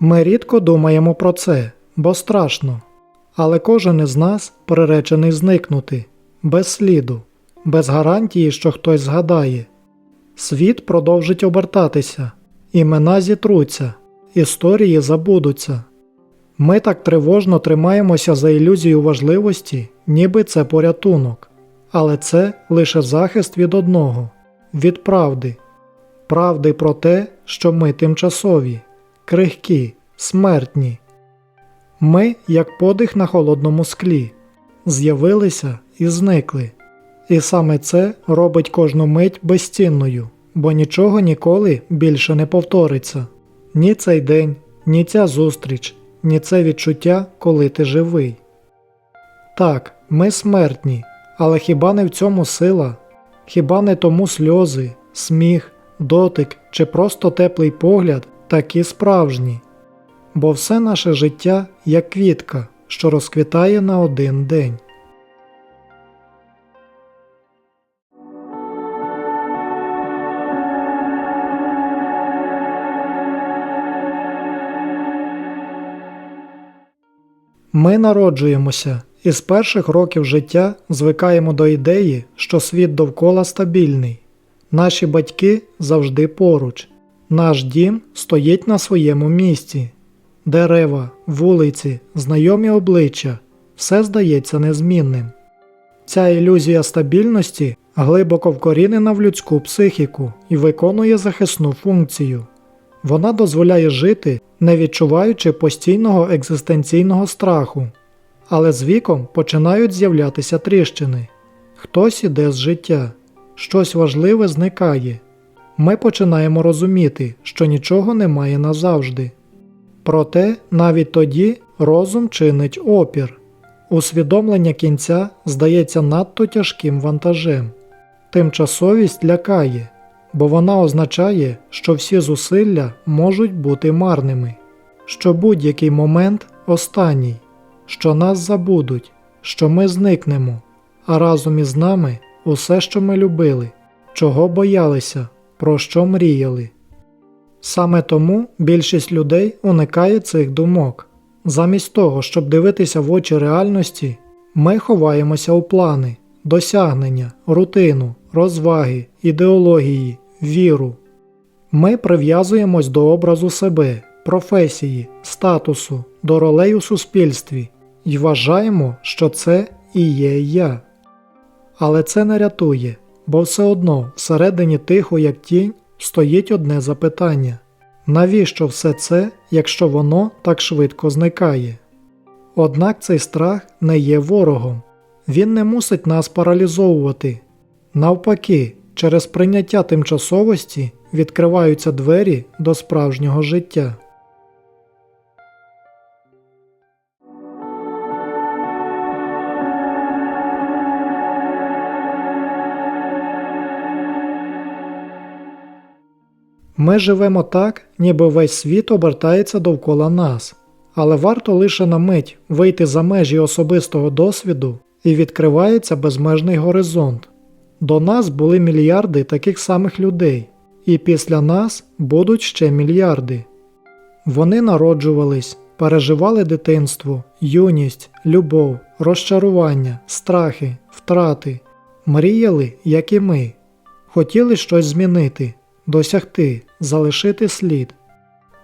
Ми рідко думаємо про це, бо страшно. Але кожен із нас приречений зникнути, без сліду, без гарантії, що хтось згадає. Світ продовжить обертатися, імена зітруться, історії забудуться. Ми так тривожно тримаємося за ілюзію важливості, ніби це порятунок, але це лише захист від одного від правди, правди про те, що ми тимчасові, крихкі, смертні. Ми, як подих на холодному склі, з'явилися і зникли. І саме це робить кожну мить безцінною, бо нічого ніколи більше не повториться. Ні цей день, ні ця зустріч, ні це відчуття, коли ти живий. Так, ми смертні, але хіба не в цьому сила? Хіба не тому сльози, сміх, дотик чи просто теплий погляд такі справжні? Бо все наше життя як квітка, що розквітає на один день. Ми народжуємося і з перших років життя звикаємо до ідеї, що світ довкола стабільний. Наші батьки завжди поруч. Наш дім стоїть на своєму місці. Дерева, вулиці, знайомі обличчя все здається незмінним. Ця ілюзія стабільності глибоко вкорінена в людську психіку і виконує захисну функцію. Вона дозволяє жити, не відчуваючи постійного екзистенційного страху. Але з віком починають з'являтися тріщини. Хтось іде з життя, щось важливе зникає. Ми починаємо розуміти, що нічого немає назавжди. Проте навіть тоді розум чинить опір. Усвідомлення кінця здається надто тяжким вантажем. Тимчасовість лякає, бо вона означає, що всі зусилля можуть бути марними, що будь-який момент останній, що нас забудуть, що ми зникнемо, а разом із нами усе, що ми любили, чого боялися, про що мріяли. Саме тому більшість людей уникає цих думок. Замість того, щоб дивитися в очі реальності, ми ховаємося у плани, досягнення, рутину, розваги, ідеології, віру. Ми прив'язуємось до образу себе, професії, статусу, до ролей у суспільстві і вважаємо, що це і є я. Але це не рятує, бо все одно всередині тихо, як тінь, стоїть одне запитання навіщо все це, якщо воно так швидко зникає? Однак цей страх не є ворогом, він не мусить нас паралізовувати. Навпаки, через прийняття тимчасовості відкриваються двері до справжнього життя. Ми живемо так, ніби весь світ обертається довкола нас, але варто лише на мить вийти за межі особистого досвіду і відкривається безмежний горизонт. До нас були мільярди таких самих людей, і після нас будуть ще мільярди. Вони народжувались, переживали дитинство, юність, любов, розчарування, страхи, втрати, мріяли, як і ми, хотіли щось змінити досягти, залишити слід.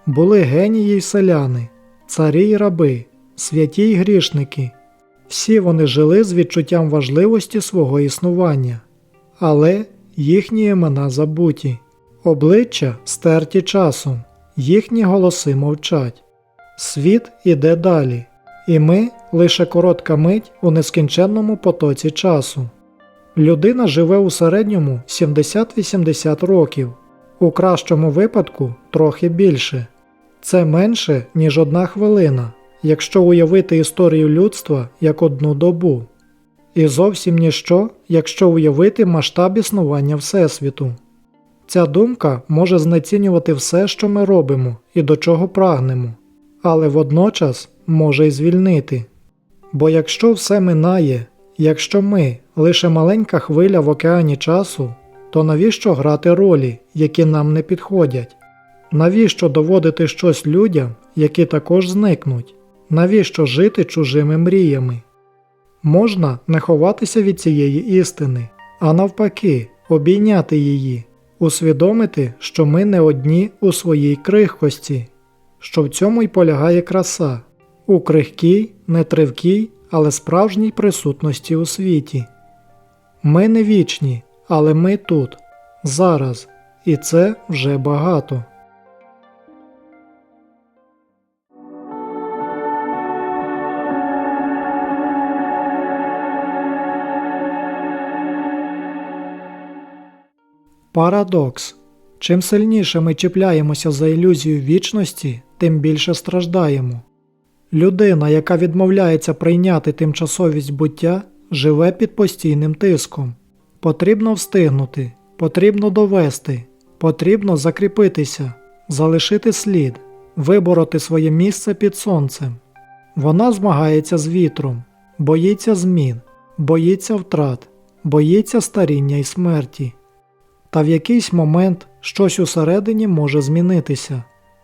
Були генії й селяни, царі й раби, святі й грішники. Всі вони жили з відчуттям важливості свого існування, але їхні імена забуті, обличчя стерті часом, їхні голоси мовчать. Світ іде далі, і ми лише коротка мить у нескінченному потоці часу. Людина живе у середньому 70-80 років, у кращому випадку трохи більше. Це менше, ніж одна хвилина, якщо уявити історію людства як одну добу, і зовсім ніщо, якщо уявити масштаб існування Всесвіту. Ця думка може знецінювати все, що ми робимо і до чого прагнемо, але водночас може й звільнити. Бо якщо все минає, якщо ми лише маленька хвиля в океані часу, то навіщо грати ролі, які нам не підходять? Навіщо доводити щось людям, які також зникнуть? Навіщо жити чужими мріями? Можна не ховатися від цієї істини, а навпаки, обійняти її, усвідомити, що ми не одні у своїй крихкості, що в цьому й полягає краса, у крихкій, не тривкій, але справжній присутності у світі. Ми не вічні, але ми тут, зараз, і це вже багато. Парадокс. Чим сильніше ми чіпляємося за ілюзію вічності, тим більше страждаємо. Людина, яка відмовляється прийняти тимчасовість буття, живе під постійним тиском. Потрібно встигнути, потрібно довести, потрібно закріпитися, залишити слід, вибороти своє місце під сонцем. Вона змагається з вітром, боїться змін, боїться втрат, боїться старіння і смерті. Та в якийсь момент щось усередині може змінитися,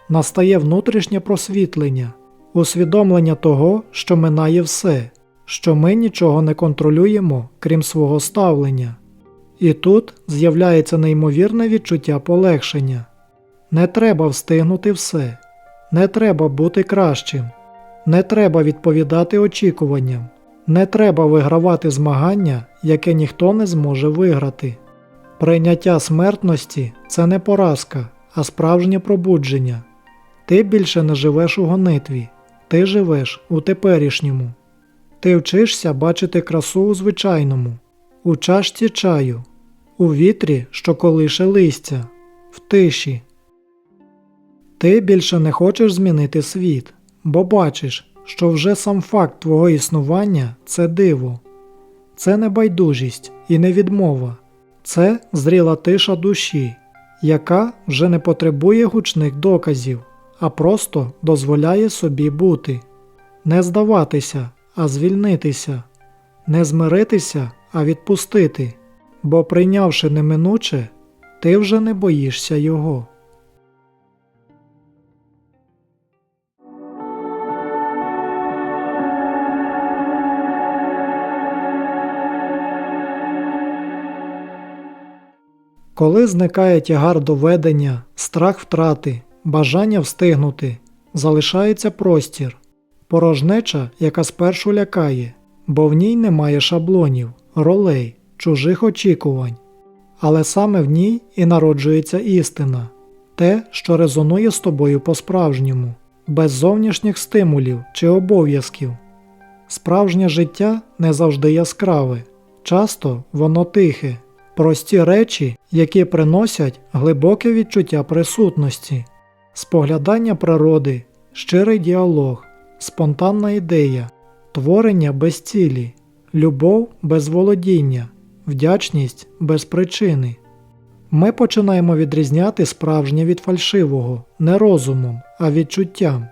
настає внутрішнє просвітлення, усвідомлення того, що минає все, що ми нічого не контролюємо, крім свого ставлення. І тут з'являється неймовірне відчуття полегшення. Не треба встигнути все, не треба бути кращим, не треба відповідати очікуванням, не треба вигравати змагання, яке ніхто не зможе виграти. Прийняття смертності це не поразка, а справжнє пробудження. Ти більше не живеш у гонитві, ти живеш у теперішньому. Ти вчишся бачити красу у звичайному, у чашці чаю, у вітрі, що колише листя, в тиші. Ти більше не хочеш змінити світ, бо бачиш, що вже сам факт твого існування це диво, це не байдужість і не відмова. Це зріла тиша душі, яка вже не потребує гучних доказів, а просто дозволяє собі бути, не здаватися, а звільнитися, не змиритися, а відпустити, бо прийнявши неминуче, ти вже не боїшся його. Коли зникає тягар доведення, страх втрати, бажання встигнути, залишається простір, порожнеча, яка спершу лякає, бо в ній немає шаблонів, ролей, чужих очікувань. Але саме в ній і народжується істина, те, що резонує з тобою по-справжньому, без зовнішніх стимулів чи обов'язків. Справжнє життя не завжди яскраве, часто воно тихе. Прості речі, які приносять глибоке відчуття присутності, споглядання природи, щирий діалог, спонтанна ідея, творення без цілі, любов без володіння, вдячність без причини. Ми починаємо відрізняти справжнє від фальшивого не розумом, а відчуттям.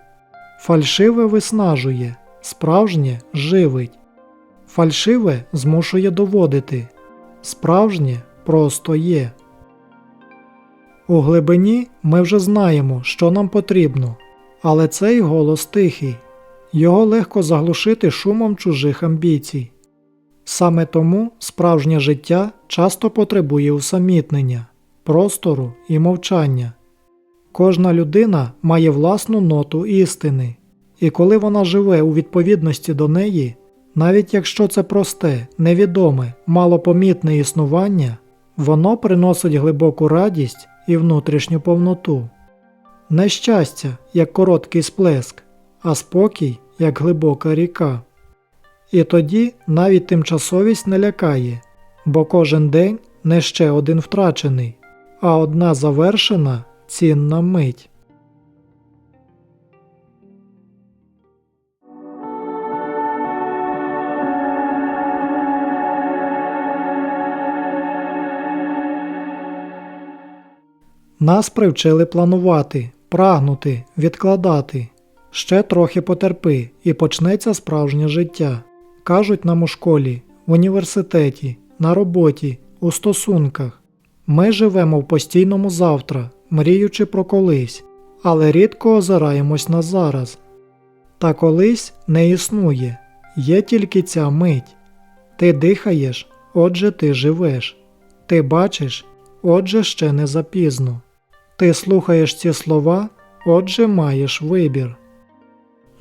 Фальшиве виснажує, справжнє живить. Фальшиве змушує доводити. Справжнє просто є. У глибині ми вже знаємо, що нам потрібно, але цей голос тихий, його легко заглушити шумом чужих амбіцій. Саме тому справжнє життя часто потребує усамітнення, простору і мовчання. Кожна людина має власну ноту істини, і коли вона живе у відповідності до неї, навіть якщо це просте, невідоме, малопомітне існування, воно приносить глибоку радість і внутрішню повноту. Не щастя, як короткий сплеск, а спокій, як глибока ріка. І тоді навіть тимчасовість не лякає, бо кожен день не ще один втрачений, а одна завершена цінна мить. Нас привчили планувати, прагнути, відкладати. Ще трохи потерпи, і почнеться справжнє життя. Кажуть нам у школі, в університеті, на роботі, у стосунках. Ми живемо в постійному завтра, мріючи про колись, але рідко озираємось на зараз. Та колись не існує, є тільки ця мить. Ти дихаєш, отже ти живеш. Ти бачиш, отже ще не запізно. Ти слухаєш ці слова, отже маєш вибір.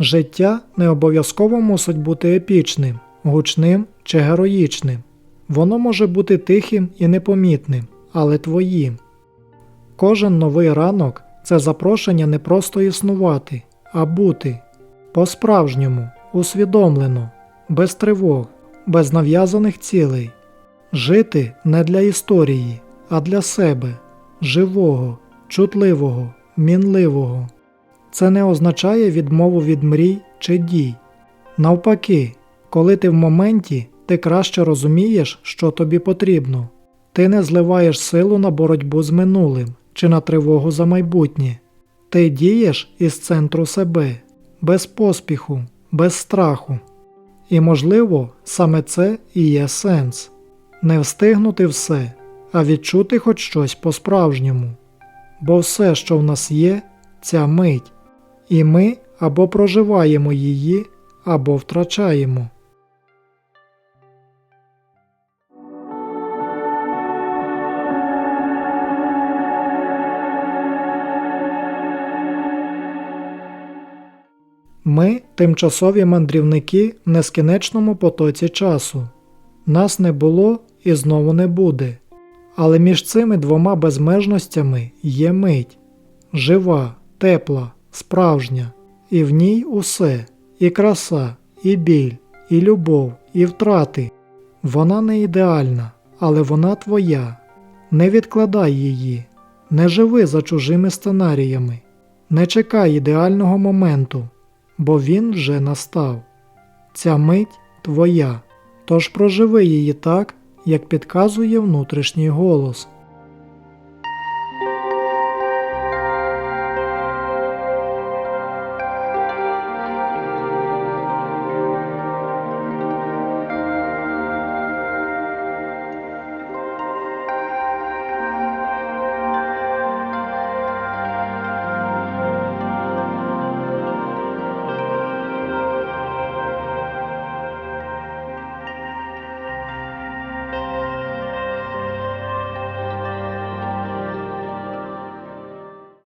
Життя не обов'язково мусить бути епічним, гучним чи героїчним. Воно може бути тихим і непомітним, але твоїм. Кожен новий ранок це запрошення не просто існувати, а бути по-справжньому, усвідомлено, без тривог, без нав'язаних цілей. Жити не для історії, а для себе, живого, чутливого, мінливого. Це не означає відмову від мрій чи дій. Навпаки, коли ти в моменті, ти краще розумієш, що тобі потрібно. Ти не зливаєш силу на боротьбу з минулим чи на тривогу за майбутнє. Ти дієш із центру себе, без поспіху, без страху. І, можливо, саме це і є сенс не встигнути все, а відчути хоч щось по-справжньому. Бо все, що в нас є, ця мить, і ми або проживаємо її, або втрачаємо. Ми тимчасові мандрівники в нескінченому потоці часу. Нас не було і знову не буде. Але між цими двома безмежностями є мить жива, тепла, справжня, і в ній усе і краса, і біль, і любов, і втрати. Вона не ідеальна, але вона твоя. Не відкладай її, не живи за чужими сценаріями, не чекай ідеального моменту, бо він вже настав. Ця мить твоя, тож проживи її так, як підказує внутрішній голос.